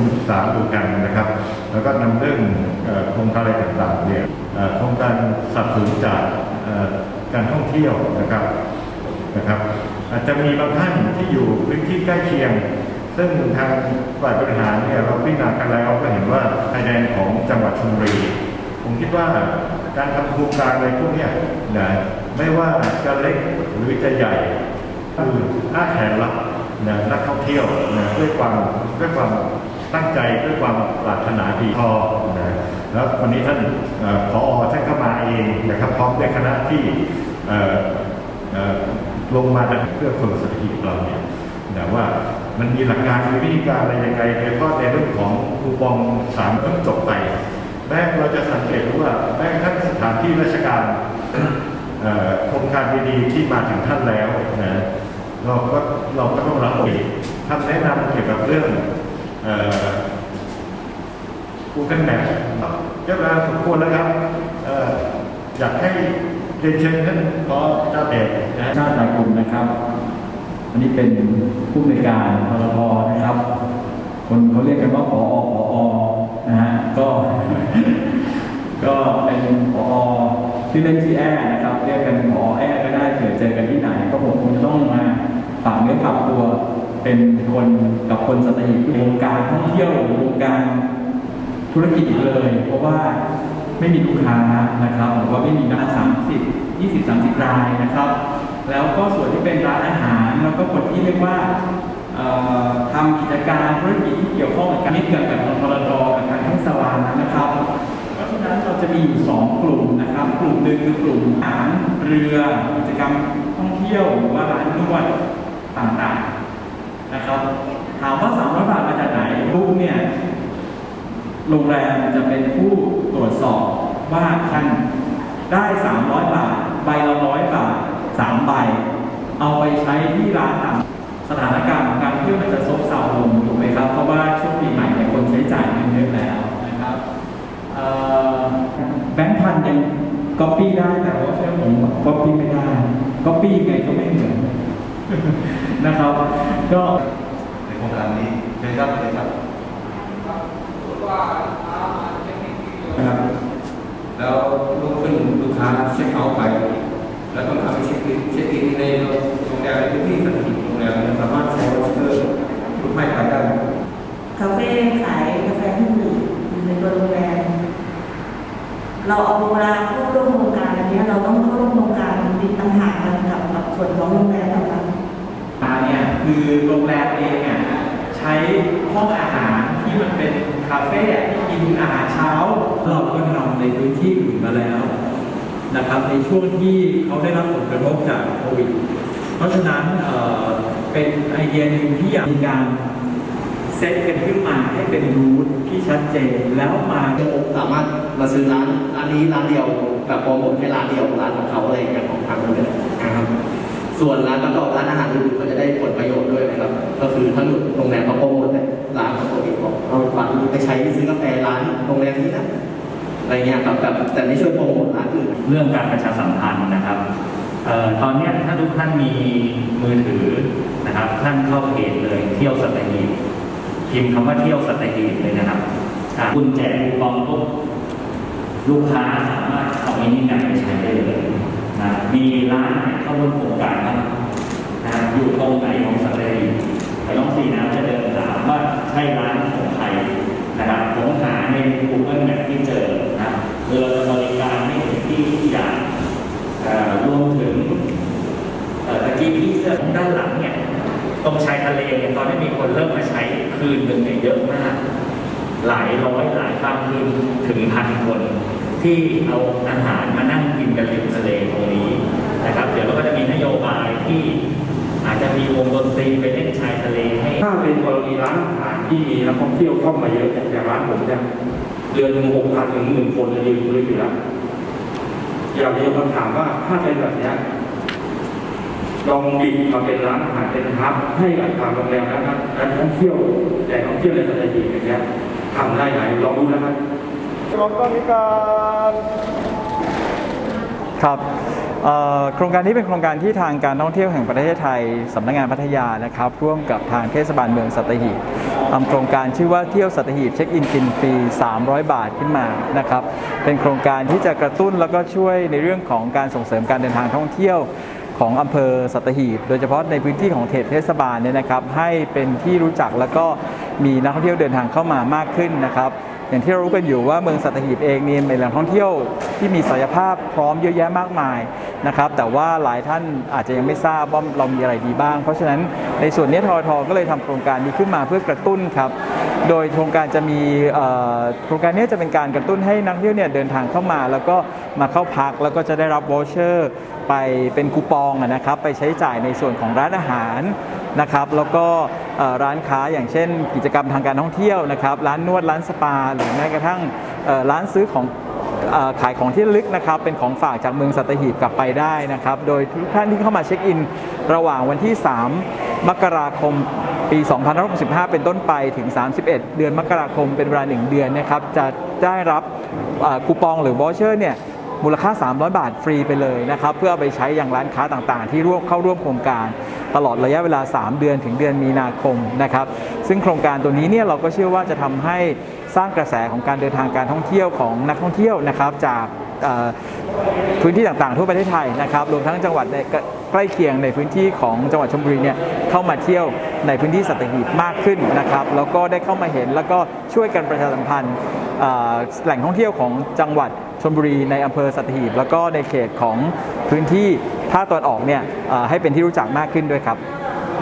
ชุมศึกษาดูกันนะครับ แล้วก็นำเรื่องโครงการอะไรต่างๆเนี่ยโครงการสนับสนุนจากการท่องเที่ยวนะครับนะครับ อาจจะมีบางท่านที่อยู่พื้นที่ใกล้เคียง ซึ่งทางฝ่ายบริหารเนี่ยเราพิจารณากันแล้วก็เห็นว่าชายแดนของจังหวัดชลบุรีผมคิดว่าการทำโครงการอะไรพวกเนี้ยนะไม่ว่าจะเล็กหรือจะใหญ่คืออ้าแขนรับนะนักท่องเที่ยวนะด้วยความด้วยความ ตั้งใจด้วยความปรารถนาดีพอนะแล้ววันนี้ท่านเอ่ออท่านก็มาเองนะครับพร้อมด้วยคณะที่ลงมาเพื่อคนเศรษฐกิจเราเนี่ยนะว่ามันมีหลักการมีวิธีการอะไรยังไงโดยเฉพาะในเรื่องของคูปองสามต้องจบไปแม้เราจะสังเกตว่าแม้กทั่งสถานที่ราชการโครงการดีๆที่มาถึงท่านแล้วนะเราก็เราก็ต้องรับผิดท่านแนะนำเกี่ยวกับเรื่อง เอ่อกูเกิลแมปเยอะเวลาสมควรแล้วครับอยากให้เรียนเชิญท่านขอเจ้าเดชนะชาติตากลุ่มนะครับ อันนี้เป็นผู้ในการพลพนะครับ คนเขาเรียกกันว่าผอผอนะฮะก็ ก็เป็นผอที่เล่นที่อแอนะครับ เรียกกันผอแอก็ได้เผื่อเจอกันที่ไหน ก็ผมคงจะต้องมาฝากเนื้อฝากตัว เป็นคนกับคนสัตหีบวงการท่องเที่ยวหรือวงการธุรกิจเลย เพราะว่าไม่มีลูกค้านะครับหรือว่าไม่มีนักสามสิบยี่สิบสามสิบรายนะครับ แล้วก็ส่วนที่เป็นร้านอาหาร แล้วก็คนที่เรียกว่าเอ่อทำกิจการธุรกิจที่เกี่ยวข้องกับการนิเกี่ยวกับพลดกับการทั้งสวานนะครับ เพราะฉะนั้นเราจะมีอยู่สองกลุ่มนะครับ กลุ่มหนึ่งคือกลุ่มอาหารเรือกิจกรรมท่องเที่ยวหรือว่าร้านนวดต่างๆ นะครับถามว่า 300 บาทมาจากไหนรูปเนี่ยโรงแรมจะเป็นผู้ตรวจสอบว่าท่านได้ 300 บาท ใบละร้อยบาท3ใบ เอาไปใช้ที่ร้านต่างสถานการณ์ของการเที่ยวมันจะซบเซาลงถูกไหมครับ เพราะว่าช่วงปีใหม่เนี่ยคนใช้จ่ายเงินเยอะแล้วนะครับแบงค์พันยังก๊อปปี้ได้แต่ว่าเชื่อผมก๊อปปี้ไม่ได้ก๊อปปี้ยังไงก็ไม่เหมือน นะครับ ก็ในโครงการนี้เชิญครับเชิญครับนะครับแล้วลูกขึ้นลูกค้าเช็คเอาท์ไป แล้วต้องทำให้เช็คอินเช็คอินในโรงแรมในพื้นที่สถานที่โรงแรมมันสามารถใช้วอเชอร์ลูกไม่ขายได้คาเฟ่ขายกาแฟเครื่องดื่มอยู่ในตัวโรงแรมเราเอาเวลาเข้าร่วมโครงการอันเนี้ยเราต้องเข้าร่วมโครงการติดต่างหากกันกับกับส่วนของโรงแรมนะคะ มาเนี่ย คือโรงแรมเองเนี่ยใช้ห้องอาหารที่มันเป็นคาเฟ่ที่กินอาหารเช้า เราก็ทำในพื้นที่อื่นมาแล้วนะครับในช่วงที่เขาได้รับผลกระทบจากโควิด เพราะฉะนั้นเอ่อเป็นไอเดียหนึ่งที่อยากมีการเซตกันขึ้นมาให้เป็นรูทที่ชัดเจนแล้วมาสามารถมาซื้อร้านร้านนี้ร้านเดียวแบบโปรโมทแค่ร้านเดียวร้านของเขาอะไรอย่างของทางนู้นเนี่ยนะครับส่วนร้านประกอบร้านอาหารอื่นๆก็จะได้ผล คือถ้าหลุดโรงแรมเขาโปรโมทแต่ร้านของตัวเองบอกเอาบัตรนี้ไปใช้ซื้อกาแฟร้านโรงแรมนี้นะอะไรเงี้ยครับแบบแต่ไม่ช่วยโปรโมทร้านอื่นเรื่องการประชาสัมพันธ์นะครับเอ่อตอนนี้ถ้าทุกท่านมีมือถือนะครับ ท่านเข้าเพจเลยเที่ยวสัตหีบพิมพ์คำว่าเที่ยวสัตหีบเลยนะครับอ่าคุณแจกคูปองปุ๊บลูกค้าสามารถเอามินิแมปไปใช้ได้เลยนะมีร้านเนี่ยเข้าร่วมโครงการครับนะอยู่ตรงไหนของสัตหีบไป น้องสีน้ำจะเดินถามว่าใช่ร้านของใครนะครับผมหาใน Google Map ที่เจอนะคือเราจะบริการให้ถึงที่ทุกอย่างรวมถึงตะกี้ที่เสื้อของด้านหลังเนี่ยตรงชายทะเลเนี่ยตอนนี้มีคนเริ่มมาใช้คืนหนึ่งเนี่ยเยอะมาก หลายร้อยหลายบางคืนถึงพันคน ที่เอาอาหารมานั่งกินกันริมทะเลตรงนี้นะครับ เดี๋ยวเราก็จะมีนโยบายที่ อาจจะมีวงดนตรีไปเล่นชายทะเลให้ถ้าเป็นกรณีร้านอาหารที่มีนักท่องเที่ยวเข้ามาเยอะอย่างร้านผมเนี่ยเดือนหนึ่งหกพันถึงหมื่นคนจะยืนพื้นอยู่แล้วอยากจะยกคำถามว่าถ้าเป็นแบบเนี้ยลองบิดมาเป็นร้านอาหารเป็นฮับให้กับทางโรงแรมนะครับและท่องเที่ยวแต่ท่องเที่ยวในสถานที่อย่างเงี้ยทำได้ไหมลองดูนะครับรวมต้นนี้การครับเอ่อ โครงการนี้เป็นโครงการที่ทางการท่องเที่ยวแห่งประเทศไทยสำนักงานพัทยานะครับร่วมกับทางเทศบาลเมืองสัตหีบทำโครงการชื่อว่าเที่ยวสัตหีบเช็คอินกินฟรี 300 บาทขึ้นมานะครับเป็นโครงการที่จะกระตุ้นแล้วก็ช่วยในเรื่องของการส่งเสริมการเดินทางท่องเที่ยวของอำเภอสัตหีบ โดยเฉพาะในพื้นที่ของเขตเทศบาลเนี่ยนะครับให้เป็นที่รู้จักแล้วก็มีนักท่องเที่ยวเดินทางเข้ามามากขึ้นนะครับ อย่างที่เรารู้กันอยู่ว่าเมืองสัตหีบเองนี่เป็นแหล่งท่องเที่ยวที่มีศักยภาพพร้อมเยอะแยะมากมายนะครับแต่ว่าหลายท่านอาจจะยังไม่ทราบว่าเรามีอะไรดีบ้าง เพราะฉะนั้นในส่วนนี้ทอทอก็เลยทำโครงการนี้ขึ้นมาเพื่อกระตุ้นครับโดยโครงการจะมีโครงการนี้จะเป็นการกระตุ้นให้นักเที่ยวเนี่ยเดินทางเข้ามา แล้วก็มาเข้าพักแล้วก็จะได้รับวอเชอร์ไปเป็นคูปองนะครับไปใช้จ่ายในส่วนของร้านอาหารนะครับแล้วก็ ร้านค้าอย่างเช่น กิจกรรมทางการท่องเที่ยวนะครับ ร้านนวดร้านสปา หรือแม้กระทั่งร้านซื้อของขายของที่ลึกนะครับ เป็นของฝากจากเมืองสัตหีบกลับไปได้นะครับ โดยทุกท่านที่เข้ามาเช็คอิน ระหว่างวันที่ 3 มกราคมปี 2565 เป็นต้นไปถึง 31 เดือนมกราคมเป็นเวลา 1 เดือนนะครับ จะได้รับคูปองหรือวอเชอร์เนี่ยมูลค่า 300 บาทฟรีไปเลยนะครับ เพื่อเอาไปใช้อย่างร้านค้าต่างๆ ที่ร่วมเข้าร่วมโครงการ ตลอดระยะเวลา 3 เดือนถึงเดือนมีนาคมนะครับ ซึ่งโครงการตัวนี้เนี่ยเราก็เชื่อว่าจะทำให้สร้างกระแสของการเดินทางการท่องเที่ยวของนักท่องเที่ยวนะครับจากพื้นที่ต่างๆ ทั่วประเทศไทยนะครับรวมทั้งจังหวัดในใกล้เคียงในพื้นที่ของจังหวัดชลบุรีเนี่ยเข้ามาเที่ยวในพื้นที่สัตหีบมากขึ้นนะครับ แล้วก็ได้เข้ามาเห็นแล้วก็ช่วยกันประชาสัมพันธ์แหล่งท่องเที่ยวของจังหวัด ชลบุรีในอำเภอสัตหีบ แล้วก็ในเขตของพื้นที่ภาคตะวันออกเนี่ยให้เป็นที่รู้จักมากขึ้นด้วยครับ